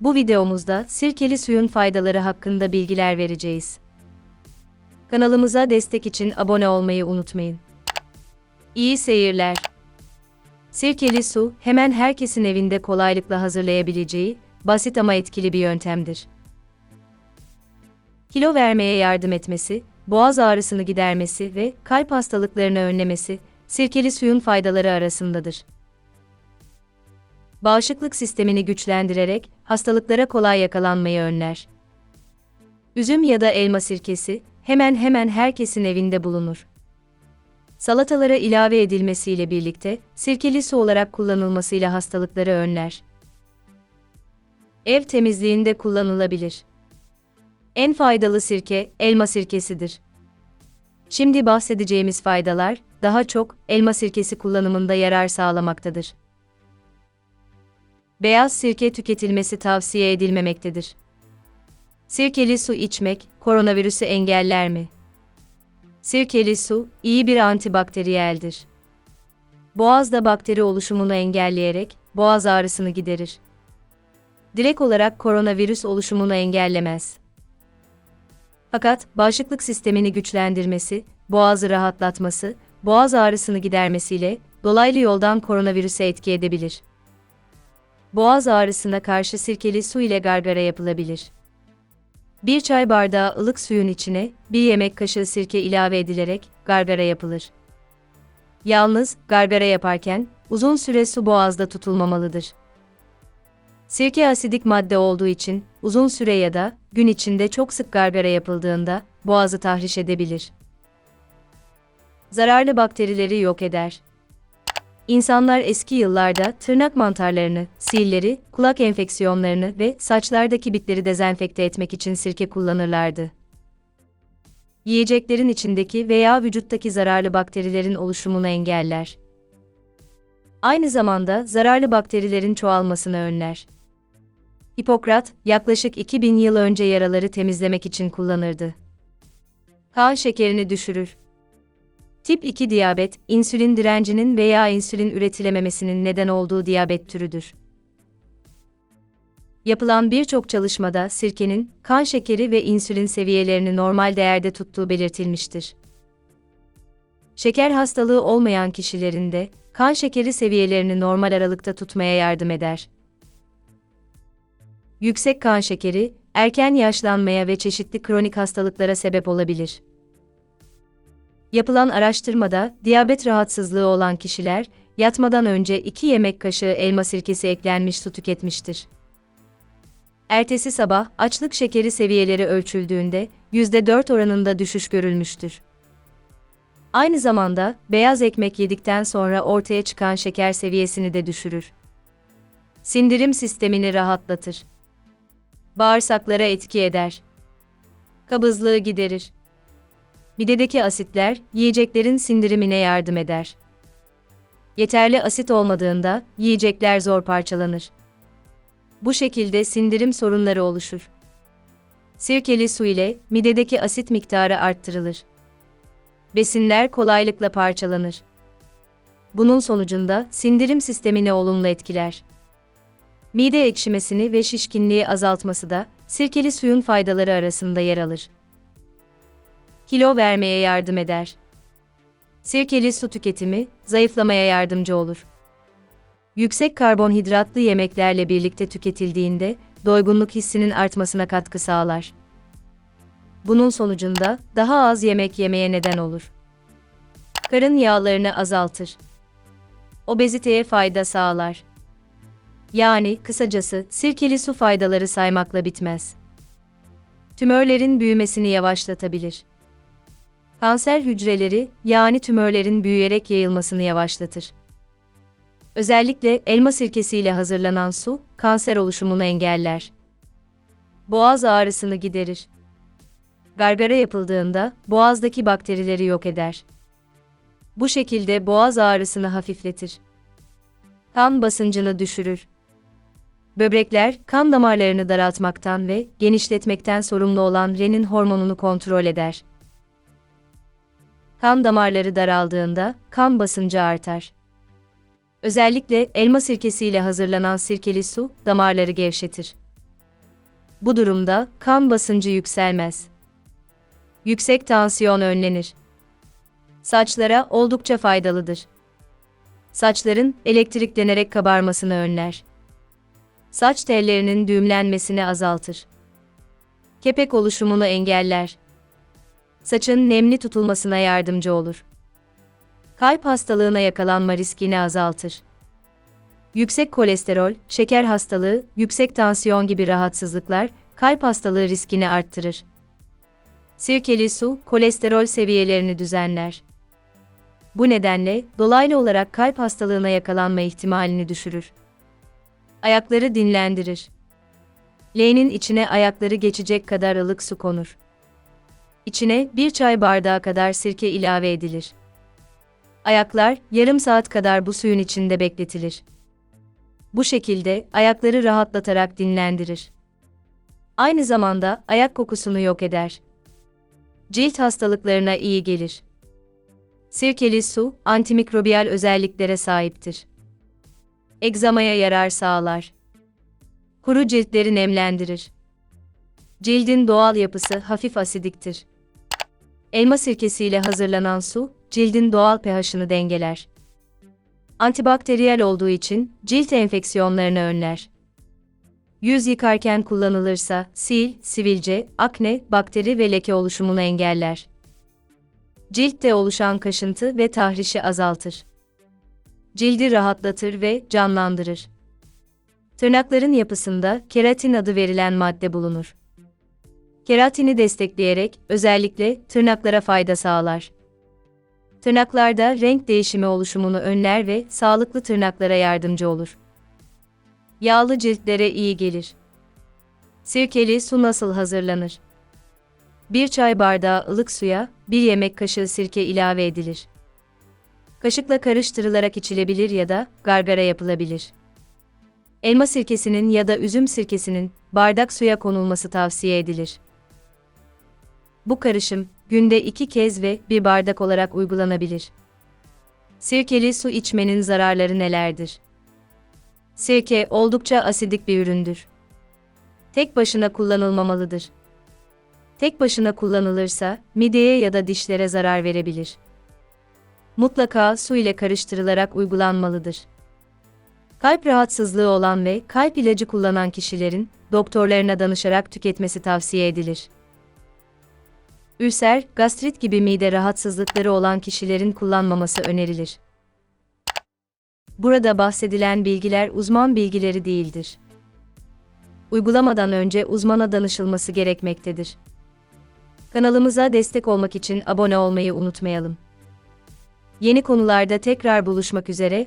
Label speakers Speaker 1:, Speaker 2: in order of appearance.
Speaker 1: Bu videomuzda sirkeli suyun faydaları hakkında bilgiler vereceğiz. Kanalımıza destek için abone olmayı unutmayın. İyi seyirler. Sirkeli su, hemen herkesin evinde kolaylıkla hazırlayabileceği, basit ama etkili bir yöntemdir. Kilo vermeye yardım etmesi, boğaz ağrısını gidermesi ve kalp hastalıklarını önlemesi, sirkeli suyun faydaları arasındadır. Bağışıklık sistemini güçlendirerek hastalıklara kolay yakalanmayı önler. Üzüm ya da elma sirkesi hemen hemen herkesin evinde bulunur. Salatalara ilave edilmesiyle birlikte sirkeli su olarak kullanılmasıyla hastalıkları önler. Ev temizliğinde kullanılabilir. En faydalı sirke elma sirkesidir. Şimdi bahsedeceğimiz faydalar daha çok elma sirkesi kullanımında yarar sağlamaktadır. Beyaz sirke tüketilmesi tavsiye edilmemektedir. Sirkeli su içmek koronavirüsü engeller mi? Sirkeli su iyi bir antibakteriyeldir. Boğazda bakteri oluşumunu engelleyerek boğaz ağrısını giderir. Direkt olarak koronavirüs oluşumunu engellemez. Fakat bağışıklık sistemini güçlendirmesi, boğazı rahatlatması, boğaz ağrısını gidermesiyle dolaylı yoldan koronavirüse etki edebilir. Boğaz ağrısına karşı sirkeli su ile gargara yapılabilir. Bir çay bardağı ılık suyun içine bir yemek kaşığı sirke ilave edilerek gargara yapılır. Yalnız gargara yaparken uzun süre su boğazda tutulmamalıdır. Sirke asidik madde olduğu için uzun süre ya da gün içinde çok sık gargara yapıldığında boğazı tahriş edebilir. Zararlı bakterileri yok eder. İnsanlar eski yıllarda tırnak mantarlarını, siilleri, kulak enfeksiyonlarını ve saçlardaki bitleri dezenfekte etmek için sirke kullanırlardı. Yiyeceklerin içindeki veya vücuttaki zararlı bakterilerin oluşumunu engeller. Aynı zamanda zararlı bakterilerin çoğalmasını önler. Hipokrat, yaklaşık 2000 yıl önce yaraları temizlemek için kullanırdı. Kan şekerini düşürür. Tip 2 diyabet, insülin direncinin veya insülin üretilememesinin neden olduğu diyabet türüdür. Yapılan birçok çalışmada sirkenin kan şekeri ve insülin seviyelerini normal değerde tuttuğu belirtilmiştir. Şeker hastalığı olmayan kişilerin de kan şekeri seviyelerini normal aralıkta tutmaya yardım eder. Yüksek kan şekeri, erken yaşlanmaya ve çeşitli kronik hastalıklara sebep olabilir. Yapılan araştırmada diyabet rahatsızlığı olan kişiler yatmadan önce 2 yemek kaşığı elma sirkesi eklenmiş su tüketmiştir. Ertesi sabah açlık şekeri seviyeleri ölçüldüğünde %4 oranında düşüş görülmüştür. Aynı zamanda beyaz ekmek yedikten sonra ortaya çıkan şeker seviyesini de düşürür. Sindirim sistemini rahatlatır. Bağırsaklara etki eder. Kabızlığı giderir. Midedeki asitler yiyeceklerin sindirimine yardım eder. Yeterli asit olmadığında yiyecekler zor parçalanır. Bu şekilde sindirim sorunları oluşur. Sirkeli su ile midedeki asit miktarı arttırılır. Besinler kolaylıkla parçalanır. Bunun sonucunda sindirim sistemini olumlu etkiler. Mide ekşimesini ve şişkinliği azaltması da sirkeli suyun faydaları arasında yer alır kilo vermeye yardım eder. Sirkeli su tüketimi, zayıflamaya yardımcı olur. Yüksek karbonhidratlı yemeklerle birlikte tüketildiğinde, doygunluk hissinin artmasına katkı sağlar. Bunun sonucunda daha az yemek yemeye neden olur. Karın yağlarını azaltır. Obeziteye fayda sağlar. Yani kısacası sirkeli su faydaları saymakla bitmez. Tümörlerin büyümesini yavaşlatabilir kanser hücreleri, yani tümörlerin büyüyerek yayılmasını yavaşlatır. Özellikle elma sirkesiyle hazırlanan su, kanser oluşumunu engeller. Boğaz ağrısını giderir. Gargara yapıldığında boğazdaki bakterileri yok eder. Bu şekilde boğaz ağrısını hafifletir. Kan basıncını düşürür. Böbrekler, kan damarlarını daraltmaktan ve genişletmekten sorumlu olan renin hormonunu kontrol eder. Kan damarları daraldığında kan basıncı artar. Özellikle elma sirkesiyle hazırlanan sirkeli su damarları gevşetir. Bu durumda kan basıncı yükselmez. Yüksek tansiyon önlenir. Saçlara oldukça faydalıdır. Saçların elektriklenerek kabarmasını önler. Saç tellerinin düğümlenmesini azaltır. Kepek oluşumunu engeller. Saçın nemli tutulmasına yardımcı olur. Kalp hastalığına yakalanma riskini azaltır. Yüksek kolesterol, şeker hastalığı, yüksek tansiyon gibi rahatsızlıklar kalp hastalığı riskini arttırır. Sirkeli su, kolesterol seviyelerini düzenler. Bu nedenle dolaylı olarak kalp hastalığına yakalanma ihtimalini düşürür. Ayakları dinlendirir. Leğenin içine ayakları geçecek kadar ılık su konur. İçine bir çay bardağı kadar sirke ilave edilir. Ayaklar yarım saat kadar bu suyun içinde bekletilir. Bu şekilde ayakları rahatlatarak dinlendirir. Aynı zamanda ayak kokusunu yok eder. Cilt hastalıklarına iyi gelir. Sirkeli su, antimikrobiyal özelliklere sahiptir. Egzamaya yarar sağlar. Kuru ciltleri nemlendirir. Cildin doğal yapısı hafif asidiktir. Elma sirkesiyle hazırlanan su, cildin doğal pH'ını dengeler. Antibakteriyel olduğu için cilt enfeksiyonlarını önler. Yüz yıkarken kullanılırsa sil, sivilce, akne, bakteri ve leke oluşumunu engeller. Ciltte oluşan kaşıntı ve tahrişi azaltır. Cildi rahatlatır ve canlandırır. Tırnakların yapısında keratin adı verilen madde bulunur. Keratini destekleyerek özellikle tırnaklara fayda sağlar. Tırnaklarda renk değişimi oluşumunu önler ve sağlıklı tırnaklara yardımcı olur. Yağlı ciltlere iyi gelir. Sirkeli su nasıl hazırlanır? Bir çay bardağı ılık suya bir yemek kaşığı sirke ilave edilir. Kaşıkla karıştırılarak içilebilir ya da gargara yapılabilir. Elma sirkesinin ya da üzüm sirkesinin bardak suya konulması tavsiye edilir. Bu karışım günde iki kez ve bir bardak olarak uygulanabilir. Sirkeli su içmenin zararları nelerdir? Sirke oldukça asidik bir üründür. Tek başına kullanılmamalıdır. Tek başına kullanılırsa mideye ya da dişlere zarar verebilir. Mutlaka su ile karıştırılarak uygulanmalıdır. Kalp rahatsızlığı olan ve kalp ilacı kullanan kişilerin doktorlarına danışarak tüketmesi tavsiye edilir. Ülser, gastrit gibi mide rahatsızlıkları olan kişilerin kullanmaması önerilir. Burada bahsedilen bilgiler uzman bilgileri değildir. Uygulamadan önce uzmana danışılması gerekmektedir. Kanalımıza destek olmak için abone olmayı unutmayalım. Yeni konularda tekrar buluşmak üzere,